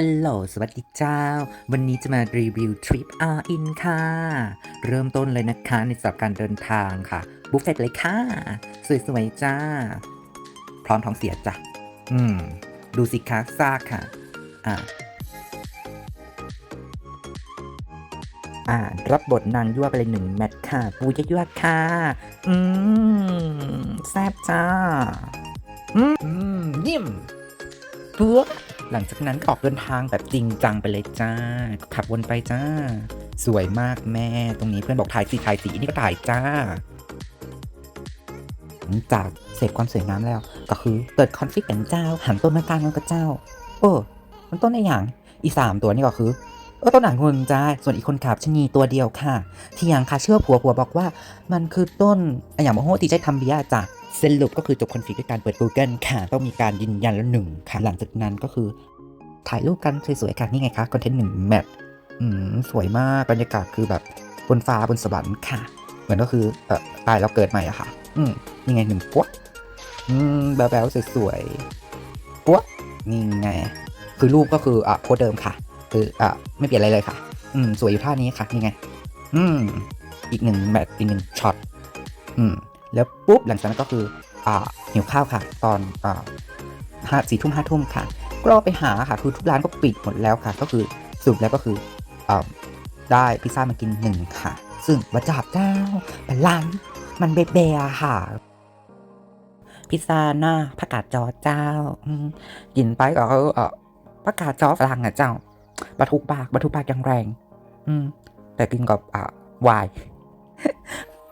ฮัลโหล สวัสดีเจ้า วันนี้จะมารีวิวทริป R in ค่ะ เริ่มต้นเลยนะคะในสำหรับการเดินทางค่ะ บุฟเฟ่ต์เลยค่ะ สวยๆจ้า พร้อมท้องเสียจ้ะ อืม ดูสิคะซากค่ะ อ่า อ่า รับบทนางยั่วไปเลยหนึ่งแมทค่ะ ปูยยั่วค่ะ อืม แซ่บจ้า อืมอืมเยี่ยมปัว หลังจากนั้นก็ออกเดินทางแบบจริงจังไปเลยจ้า ขับวนไปจ้า สวยมากแม่ ตรงนี้เพื่อนบอกถ่ายสีถ่ายสีนี่ก็ถ่ายจ้าหลังจากเสพความสวยงามแล้ว ก็คือเกิดคอนฟ lict กันเจ้า หันต้นมากลางกันกับเจ้าเออมันต้นไออย่าง อีสามตัวนี่ก็คือเออต้นหนังคนจ้า ส่วนอีกคนขับชนีตัวเดียวค่ะ ที่ยังค่ะเชื่อผัวผัวบอกว่า มันคือต้นอะอย่างโมโหตีใจทำเบียจ้ะ สรุปก็คือจบคอนฟ lict ด้วยการเปิด Google ค่ะ ต้องมีการยืนยันแล้วหนึ่งค่ะ หลังจากนั้นก็คือถ่ายรูปกันสวยๆค่ะนี่ไงคะคอนเทนต์หนึ่งแมทอืมสวยมากบรรยากาศคือแบบบนฟ้าบนสวรรค์ค่ะ เหมือนก็คือเออตายแล้วเกิดใหม่อะค่ะ อืมนี่ไงหนึ่งปุ๊บอืมแบ๊วๆสวยๆปุ๊บนี่ไง คือรูปก็คืออะโพสเดิมค่ะ คืออะไม่เปลี่ยนอะไรเลยค่ะ อืมสวยอยู่ท่านี้ค่ะนี่ไง อืมอีกหนึ่งแมทอีกหนึ่งช็อตอืม แล้วปุ๊บหลังจากนั้นก็คืออ่าหิวข้าวค่ะ ตอนอ่าห้าสี่ทุ่มห้าทุ่มค่ะ ก็ไปหาค่ะคือทุกร้านก็ปิดหมดแล้วค่ะ ก็คือสรุปแล้วก็คืออ่าได้พิซซ่ามากินหนึ่งค่ะ ซึ่งวัจับเจ้าเป็นร้านมันเบเบะค่ะ พิซซ่าหน้าผักกาดจอเจ้ากินไปก็เออผักกาดจอฝรั่งอะเจ้าบรรทุกปากบรรทุกปากอย่างแรง อืม แต่กินกับอ่าวาย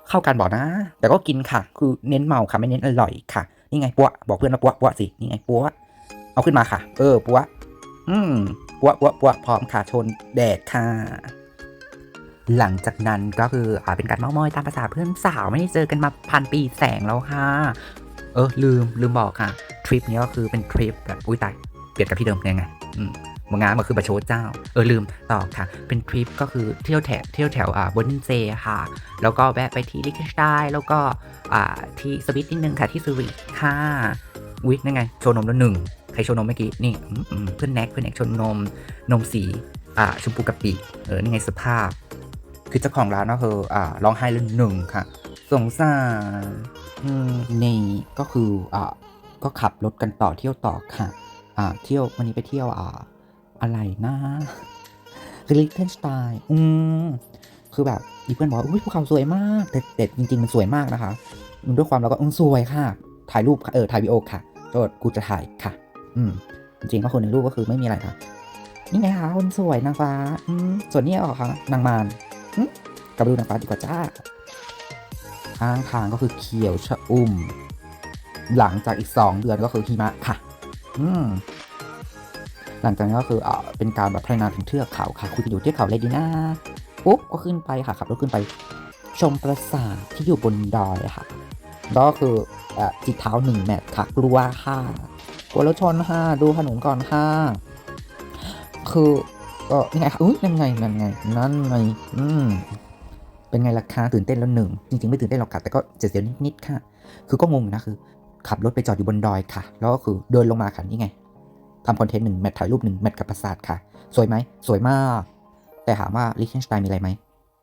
เข้ากันบอกนะ แต่ก็กินค่ะ คือเน้นเมาค่ะไม่เน้นอร่อยค่ะ นี่ไงปัวบอกเพื่อนว่าปัวปัวสินี่ไงปัวเอาขึ้นมาค่ะ เออปัวอืมปัวปัวปัวพร้อมค่ะชนแดดค่ะหลังจากนั้นก็คืออ่าเป็นการเมามอยตามภาษาเพื่อนสาวไม่ได้เจอกันมาพันปีแสงแล้วค่ะ เออลืมลืมบอกค่ะทริปนี้ก็คือเป็นทริปแบบอุ้ยตายเปลี่ยนกับที่เดิมยังไง อืม มางานมันคือประโชดเจ้า เออลืมต่อค่ะ เป็นทริปก็คือเที่ยวแถวเที่ยวแถวอ่าบนเซค่ะ แล้วก็แวะไปที่ลิกสไตแล้วก็อ่าที่สวิตนิดนึงค่ะที่สวิตค่ะอุ๊ยนั่นไงโชว์นมแล้วหนึ่งใครโชว์นมเมื่อกี้นี่เพื่อนแน็กเพื่อนแน็กโชว์นมนมสีอ่าชมพูกะปิเออนี่ไงสภาพ คือเจ้าของร้านก็คืออ่าร้องไห้เรื่องหนึ่งค่ะ สงสารอืมนี่ก็คืออ่าก็ขับรถกันต่อเที่ยวต่อค่ะ อ่า เที่ยววันนี้ไปเที่ยวอ่า อะไรนะคือลิเทนสไตน์อืมคือแบบมีเพื่อนบอกว่าอุ้ยภูเขาสวยมากแต่แต่จริง ๆ มันสวยมากนะคะ ด้วยความเราก็อืมสวยค่ะ ถ่ายรูปเออถ่ายวีดีโอค่ะก็กูจะถ่ายค่ะ อืม จริงๆก็คนในรูปก็คือไม่มีอะไรค่ะ นี่ไงคะคนสวยนางฟ้า อืมส่วนนี้ออกค่ะนางมารกลับไปดูนางฟ้าดีกว่าจ้าข้างทางก็คือเขียวชะอุ่ม หลังจากอีกสองเดือนก็คือหิมะค่ะ อืม หลังจากนั้นก็คือเอ่อเป็นการแบบพัฒนาถึงเทือกเขาค่ะคุณอยู่เทือกเขาเลยดีนะปุ๊บก็ขึ้นไปค่ะขับรถขึ้นไป ชมปราสาทที่อยู่บนดอยค่ะก็คือเอ่อจิตเท้าหนึ่งแมตค่ะกลัวค่ะกลัวรถชนค่ะดูถนนก่อนค่ะคือก็ยังไงคะอุ้ยยังไงนั่นไงนั่นไงอืมเป็นไงล่ะคะตื่นเต้นแล้วหนึ่งจริงๆไม่ตื่นเต้นหรอกค่ะแต่ก็เสียวนิดๆค่ะ คือก็งงนะคือ ขับรถไปจอดอยู่บนดอยค่ะ แล้วก็คือเดินลงมาค่ะนี่ไง ทำคอนเทนต์หนึ่งแมทถ่ายรูปหนึ่งแมทกับปราสาทค่ะ สวยไหม สวยมาก แต่ถามว่าลิเคนสไตน์มีอะไรไหม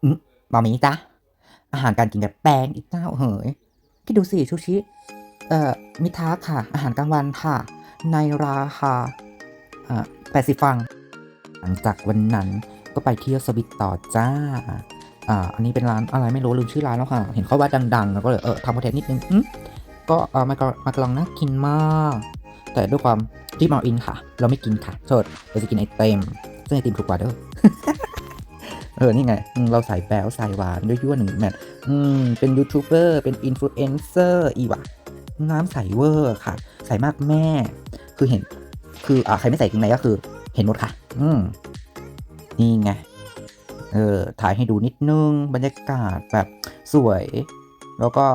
อืมมามีจ้ะอาหารการกินแบบแปลงอีกเจ้าเหยคิดดูสิชูชิ เอ่อ มิทาค่ะ อาหารกลางวันค่ะ ในราคาอ่าแปดสิบฟัง หลังจากวันนั้นก็ไปเที่ยวสวิตต่อจ้า อ่า อันนี้เป็นร้านอะไรไม่รู้ลืมชื่อร้านแล้วค่ะ เห็นเขาว่าดังๆแล้วก็เลยเออทำคอนเทนต์นิดนึงอืมก็เออมากรมากำลังน่ากินมาก แต่ด้วยความรีบเอาอินค่ะ เราไม่กินค่ะโทษเราจะกินไอเต็มซึ่งไอติมถูกกว่าเด้อเออ นี่ไง เราใส่แบวใส่หวานด้วยยั่วหนึ่งแมทอืมเป็นยูทูบเบอร์ เป็นอินฟลูเอนเซอร์อีวะน้ำใสเวอร์ค่ะ ใส่มากแม่ คือเห็น คืออ่าใครไม่ใส่กินไหนก็คือ เห็นหมดค่ะ อืม นี่ไง เออ ถ่ายให้ดูนิดนึง บรรยากาศแบบสวย แล้วก็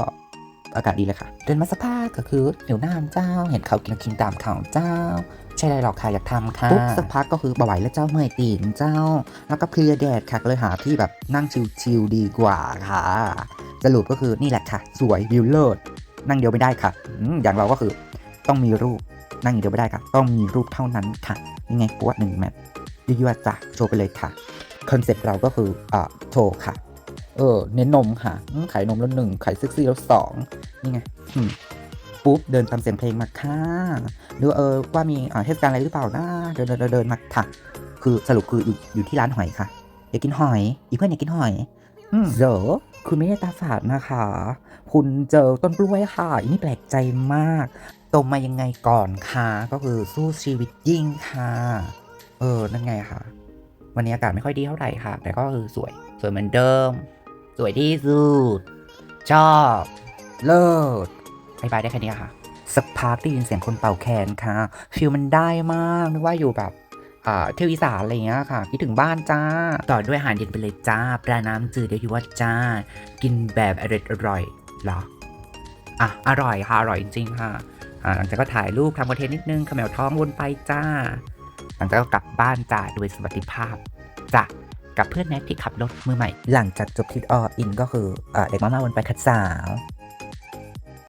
อากาศดีเลยค่ะ เดินมาสักพักก็คือหิวน้ำเจ้า เห็นเขากินกินตามเขาเจ้า ใช่ไรหรอกค่ะอยากทำค่ะปุ๊บสักพักก็คือบ่ไหวแล้วเจ้าเมื่อยตีนเจ้า แล้วก็เพลียแดดค่ะเลยหาที่แบบนั่งชิลๆดีกว่าค่ะสรุปก็คือนี่แหละค่ะ สวยวิวเลิศนั่งเดียวไม่ได้ค่ะอย่างเราก็คือต้องมีรูปนั่งอย่างเดียวไม่ได้ค่ะ ต้องมีรูปเท่านั้นค่ะ ยังไงกวดหนึ่งแมทยั่วจ้ะโชว์ไปเลยค่ะคอนเซปต์เราก็คืออ่าโชว์ค่ะ เออ เน้นนมค่ะอืมขายนมแล้วหนึ่งขายเซ็กซี่แล้วสอง นี่ไงปุ๊บเดินตามเสียงเพลงมาค่ะหรือเออว่ามีเทศกาลอะไรหรือเปล่านะเดินเดินเดินมาค่ะ คือสรุปคืออยู่อยู่ที่ร้านหอยค่ะอยากกินหอย อีเพื่อนอยากกินหอยเดี๋ยวคุณไม่ได้ตาฝาดนะคะ คุณเจอต้นกล้วยค่ะอันนี้แปลกใจมากโตมายังไงก่อนค่ะก็คือสู้ชีวิตยิ่งค่ะ เออนั่นไงค่ะ วันนี้อากาศไม่ค่อยดีเท่าไหร่ค่ะ แต่ก็คือสวย สวยเหมือนเดิม สวยที่สุดชอบ เลิศบายบายได้แค่นี้ค่ะ สักพักได้ยินเสียงคนเป่าแคนค่ะ ฟิลมันได้มากนึกว่าอยู่แบบอ่าเที่ยวอีสานอะไรเงี้ยค่ะคิดถึงบ้านจ้า ต่อด้วยอาหารเย็นไปเลยจ้า ปลาน้ำจืดเดี๋ยวอยู่ว่าจ้า กินแบบอร่อยอร่อยหรอ อะ อร่อยค่ะ อร่อยจริงๆค่ะหลังจากก็ถ่ายรูปทำคอนเทนต์นิดนึงขมวท้องวนไปจ้า หลังจากก็กลับบ้านจ้าโดยสวัสดิภาพจ้ะกับเพื่อนแน็กที่ขับรถมือใหม่ หลังจากจบทริปอออินก็คือเด็กมาม่าวนไปคัดสาว